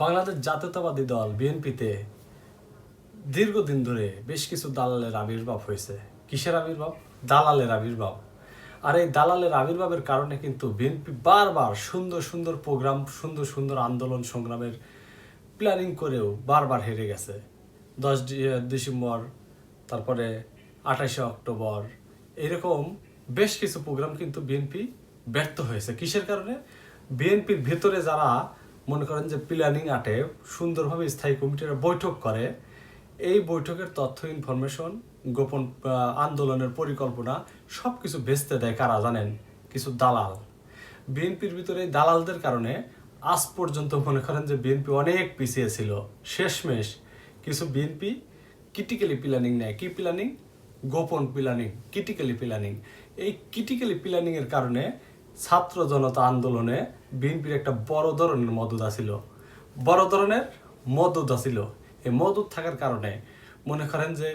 বাংলাদেশ জাতীয়তাবাদী দল, বিএনপিতে দীর্ঘদিন ধরে বেশ কিছু দালালের আবির্ভাব হয়েছে। কিসের আবির্ভাব? দালালের আবির্ভাব। আর এই দালালের আবির্ভাবের কারণে কিন্তু বিএনপি বারবার সুন্দর সুন্দর প্রোগ্রাম, সুন্দর সুন্দর আন্দোলন সংগ্রামের প্ল্যানিং করেও বারবার হেরে গেছে। দশ ডিসেম্বর, তারপরে আঠাশে অক্টোবর, এরকম বেশ কিছু প্রোগ্রাম কিন্তু বিএনপি ব্যর্থ হয়েছে। কিসের কারণে? বিএনপির ভেতরে যারা মনে করেন যে প্ল্যানিং আটে সুন্দরভাবে স্থায়ী কমিটিরা বৈঠক করে। এই বৈঠকের তথ্য ইনফরমেশন গোপন আন্দোলনের পরিকল্পনা সব কিছু বেচতে দেয় কারা জানেন? কিছু দালাল। বিএনপির ভিতরে দালালদের কারণে আজ পর্যন্ত মনে করেন যে বিএনপি অনেক পিছিয়ে ছিল। শেষমেশ কিছু বিএনপি ক্রিটিক্যালি প্ল্যানিং নেয়। কি প্ল্যানিং গোপন প্ল্যানিং ক্রিটিক্যালি প্ল্যানিং এই ক্রিটিক্যালি প্ল্যানিংয়ের কারণে ছাত্র জনতা আন্দোলনে বিএনপির একটা বড় ধরনের মদত ছিল বড় ধরনের মদত ছিল এই মদত থাকার কারণে মনে করেন যে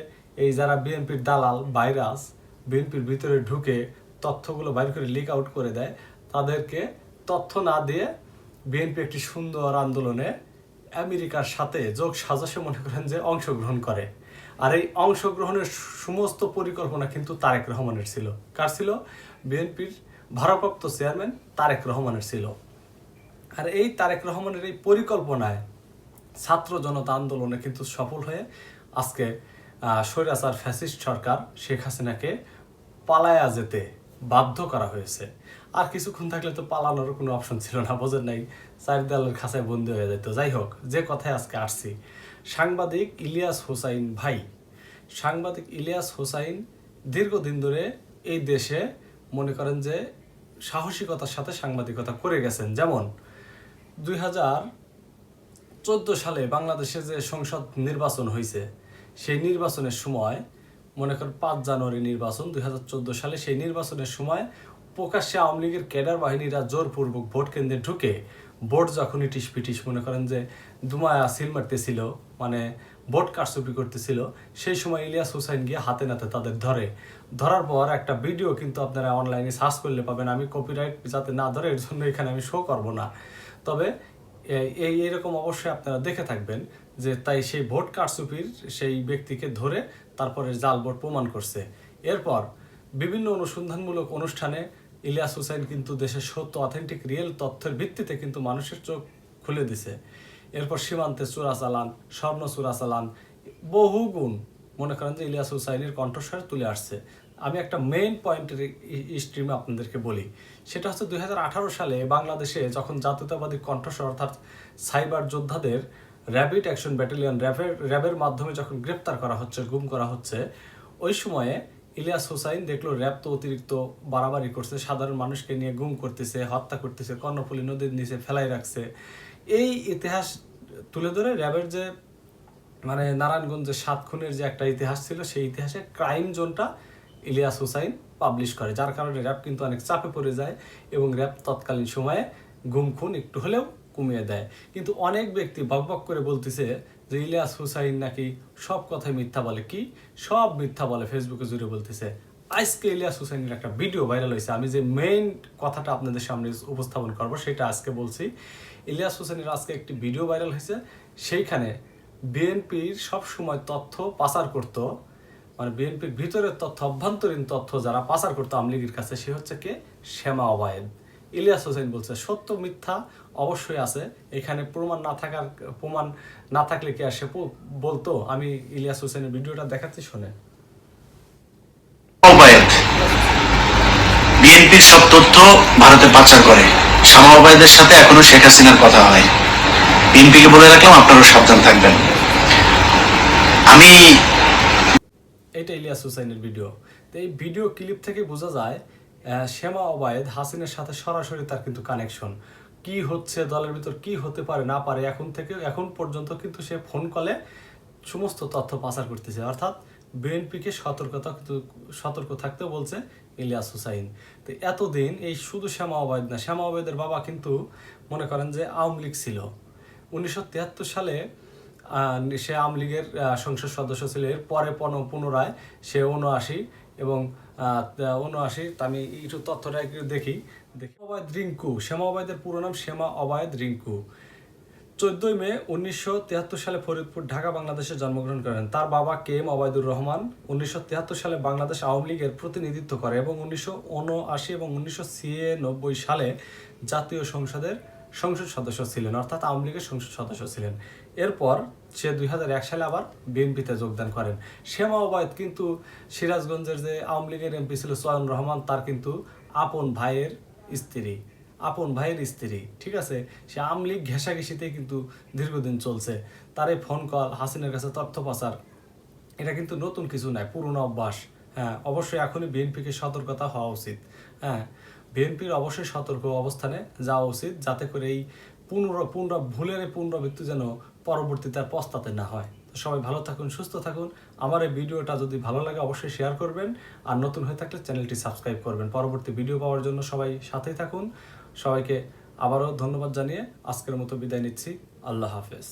এই যারা বিএনপির দালাল, ভাইরাস, বিএনপির ভিতরে ঢুকে তথ্যগুলো বাইর করে লিক আউট করে দেয়, তাদেরকে তথ্য না দিয়ে বিএনপি একটি সুন্দর আন্দোলনে আমেরিকার সাথে যোগ সাজসে মনে করেন যে অংশগ্রহণ করে। আর এই অংশগ্রহণের সমস্ত পরিকল্পনা কিন্তু তারেক রহমানের ছিল। কার ছিল? বিএনপির ভারপ্রাপ্ত চেয়ারম্যান তারেক রহমানের ছিল। আর এই তারেক রহমানের এই পরিকল্পনায় ছাত্র জনতা আন্দোলনে কিন্তু সফল হয়ে আজকে স্বৈরাচার ফ্যাসিস্ট সরকার শেখ হাসিনাকে পালায়া যেতে বাধ্য করা হয়েছে। আর কিছুক্ষণ থাকলে তো পালানোর কোনো অপশন ছিল না, বোঝেন নাই চার দেয়ালের খাঁচায় বন্দি হয়ে যেত। যাই হোক, যে কথায় আজকে আসছি, সাংবাদিক ইলিয়াস হোসাইন ভাই, সাংবাদিক ইলিয়াস হোসাইন দীর্ঘদিন ধরে এই দেশে মনে করেন যে সাহসিকতার সাথে সাংবাদিকতা করে গেছেন। যেমন দুই হাজার চোদ্দ সালে বাংলাদেশে যে সংসদ নির্বাচন হয়েছে, সেই নির্বাচনের সময়, মনে করেন পাঁচ জানুয়ারি নির্বাচন, দুই হাজার চোদ্দ সালে সেই নির্বাচনের সময় প্রকাশ্যে আওয়ামী লীগের ক্যাডার বাহিনীরা জোরপূর্বক ভোট কেন্দ্রে ঢুকে, ভোট যখন ইটিস পিটিস মনে করেন যে দুমায়া সিল মারতেছিল মানে ভোট কারচুপি করতেছিল। সেই সময় ইলিয়াস হুসাইন গিয়ে হাতে নাতে তাদের ধরে। ধরার পর একটা ভিডিও কিন্তু আপনারা অনলাইনে সার্চ করলে পাবেন। আমি কপিরাইট যাতে না ধরে, এর জন্য এখানে আমি শো করব না। তবে এই- এরকম অবশ্যই আপনারা দেখে থাকবেন যে তাই সেই ভোট কারচুপির সেই ব্যক্তিকে ধরে তারপরে জাল ভোট প্রমাণ করছে। এরপর বিভিন্ন অনুসন্ধানমূলক অনুষ্ঠানে ইলিয়াস হুসাইন কিন্তু দেশের সত্য অথেন্টিক রিয়েল তথ্যের ভিত্তিতে কিন্তু মানুষের চোখ খুলে দিছে। এরপর সীমান্তে চূড়া চালান, স্বর্ণ চূড়া চালান, বহু গুণ। মনে করেন যে ইলিয়াস হুসাইনের কণ্ঠস্বর তুলে আসছে। আমি একটা মেইন পয়েন্টের স্ট্রিমে আপনাদেরকে বলি। সেটা হচ্ছে দুই হাজার আঠারো সালে বাংলাদেশে যখন জাতীয়তাবাদী কণ্ঠস্বর অর্থাৎ সাইবার যোদ্ধাদের র্যাপিড অ্যাকশন ব্যাটালিয়ন র্যাবের র্যাবের মাধ্যমে যখন গ্রেপ্তার করা হচ্ছে, গুম করা হচ্ছে, ওই সময়ে ইলিয়াস হুসাইন দেখল র্যাব তো অতিরিক্ত বাড়াবাড়ি করছে, সাধারণ মানুষকে নিয়ে গুম করতেছে, হত্যা করতেছে, কর্ণফুলী নদীর নিচে ফেলাই রাখছে। এই ইতিহাস তুলে ধরে র্যাবের যে মানে নারায়ণগঞ্জের সাত খুনের যে একটা ইতিহাস ছিল, সেই ইতিহাসে ক্রাইম জোনটা ইলিয়াস হুসাইন পাবলিশ করে, যার কারণে র্যাব কিন্তু অনেক চাপে পড়ে যায় এবং র্যাব তৎকালীন সময়ে গুম খুন একটু হলেও কমিয়ে দেয়। কিন্তু অনেক ব্যক্তি বকবক করে বলতেছে যে ইলিয়াস হুসাইন নাকি সব কথাই মিথ্যা বলে কি? সব মিথ্যা বলে ফেসবুকে জুড়ে বলতেছে। আজকে ইলিয়াস হুসাইনের একটা ভিডিও ভাইরাল হয়েছে। আমি যে মেইন কথাটা আপনাদের সামনে উপস্থাপন করব সেটা আজকে বলছি। ইলিয়াস হুসাইনের আজকে একটি ভিডিও ভাইরাল হয়েছে। সেইখানে বিএনপির সব সময় তথ্য পাচার করতো। মানে বিএনপির ভিতরের তথ্য, অভ্যন্তরীণ তথ্য যারা পাচার করতো আওয়ামী লীগের কাছে, সে হচ্ছে কে? শ্যামা অবায়েদ। ইলিয়াস হোসেন বলছে সত্য মিথ্যা অবশ্যই আছে। এখানে প্রমাণ না থাকার প্রমাণ না থাকলে কি আর সে বলতো? আমি ইলিয়াস হোসেনের ভিডিওটা দেখাচ্ছি ওবায়দ বিএনপির সব তথ্য ভারতে পাচার করে। শামা ওবায়দের সাথে এখনও শেখ হাসিনার কথা হয়। বিএনপিকে বলে রাখলাম আপনারাও সাবধান থাকবেন। আমি এটা ইলিয়াস হুসাইনের ভিডিও। তো এই ভিডিও ক্লিপ থেকে বোঝা যায় শ্যামা অবায়েদ হাসিনের সাথে সরাসরি তার কিন্তু কানেকশন কি হচ্ছে, দলের ভিতর কি হতে পারে, না পারে, এখন থেকে, এখন পর্যন্ত কিন্তু সে ফোন কলে সমস্ত তথ্য পাচার করতেছে। অর্থাৎ বিএনপিকে সতর্কতা সতর্ক থাকতে বলছে ইলিয়াস হুসাইন। তো এতদিন এই শুধু শ্যামা অবায়দ না, শ্যামা অবায়দের বাবা কিন্তু মনে করেন যে আওয়ামী লীগ ছিল। উনিশশো তিয়াত্তর সালে সে আওয়ামী লীগের সংসদ সদস্য ছিল। এর পরে পন- পুনরায় সে উনআশি এবং উনআশি আমি একটু তথ্যটা একটু দেখি। দেখি। অবায়দ রিঙ্কু শ্যামা অবায়দের পুরো নাম শ্যামা অবায়দ রিঙ্কু চোদ্দই মে উনিশশো তিয়াত্তর সালে ফরিদপুর, ঢাকা, বাংলাদেশে জন্মগ্রহণ করেন। তার বাবা কে এম অবায়দুর রহমান উনিশশো তিয়াত্তর সালে বাংলাদেশ আওয়ামী লীগের প্রতিনিধিত্ব করে এবং উনিশশো উনআশি এবং উনিশশো ছিয়ানব্বই সালে জাতীয় সংসদের সংসদ সদস্য ছিলেন, অর্থাৎ আওয়ামী লীগের সংসদ সদস্য ছিলেন। এরপর সে দুই হাজার এক সালে আবার বিএনপিতে যোগদান করেন। শ্যামা ওবায়দ কিন্তু সিরাজগঞ্জের যে আওয়ামী লীগের এমপি ছিল চয়ন রহমান, তার কিন্তু আপন ভাইয়ের স্ত্রী, আপন ভাইয়ের স্ত্রী, ঠিক আছে? সে আমলিগ ঘেঁষাঘেঁষিতেই কিন্তু দীর্ঘদিন চলছে। তার এই ফোন কল হাসিনের কাছে তথ্য পাচার এটা কিন্তু নতুন কিছু নয়, পুরনো অভ্যাস। হ্যাঁ অবশ্যই এখনই বিএনপিকে সতর্কতা হওয়া উচিত। হ্যাঁ বিএনপির অবশ্যই সতর্ক অবস্থানে যাওয়া উচিত, যাতে করে এই পুনর পুনর, ভুলের পুনরাবৃত্তি যেন পরবর্তীতে আর পস্তাতে না হয়। তো সবাই ভালো থাকুন, সুস্থ থাকুন। আমার এই ভিডিওটা যদি ভালো লাগে, অবশ্যই শেয়ার করবেন। আর নতুন হয়ে থাকলে চ্যানেলটি সাবস্ক্রাইব করবেন। পরবর্তী ভিডিও পাওয়ার জন্য সবাই সাথেই থাকুন। সবাইকে আবারও ধন্যবাদ জানিয়ে আজকের মতো বিদায় নিচ্ছি। আল্লাহ হাফেজ।